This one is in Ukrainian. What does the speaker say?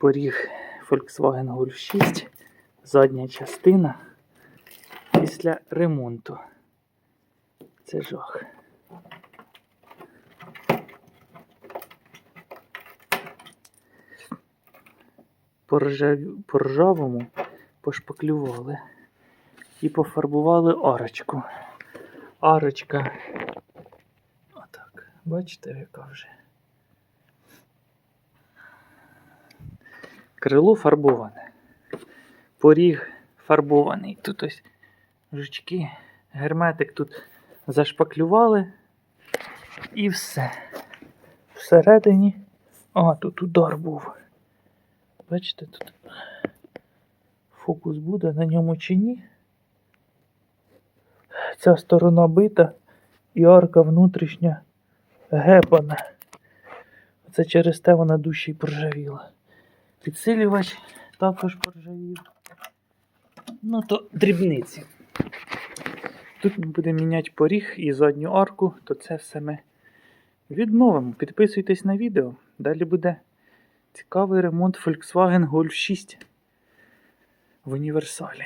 Поріг Volkswagen Golf 6, задня частина після ремонту. Це жах. По ржавому пошпаклювали і пофарбували арочку. Арочка. Отак. Бачите, яка вже. Крило фарбоване. Поріг фарбований. Тут ось жучки, герметик тут зашпаклювали. І все. Всередині. А, тут удар був. Бачите, тут фокус буде на ньому чи ні. Ця сторона бита і арка внутрішня гепана. Це через те вона дужче й поржавіла. Підсилювач також поржавів. Ну то дрібниці. Тут ми будемо міняти поріг і задню арку, то це все ми відновимо. Підписуйтесь на відео. Далі буде цікавий ремонт Volkswagen Golf 6 в універсалі.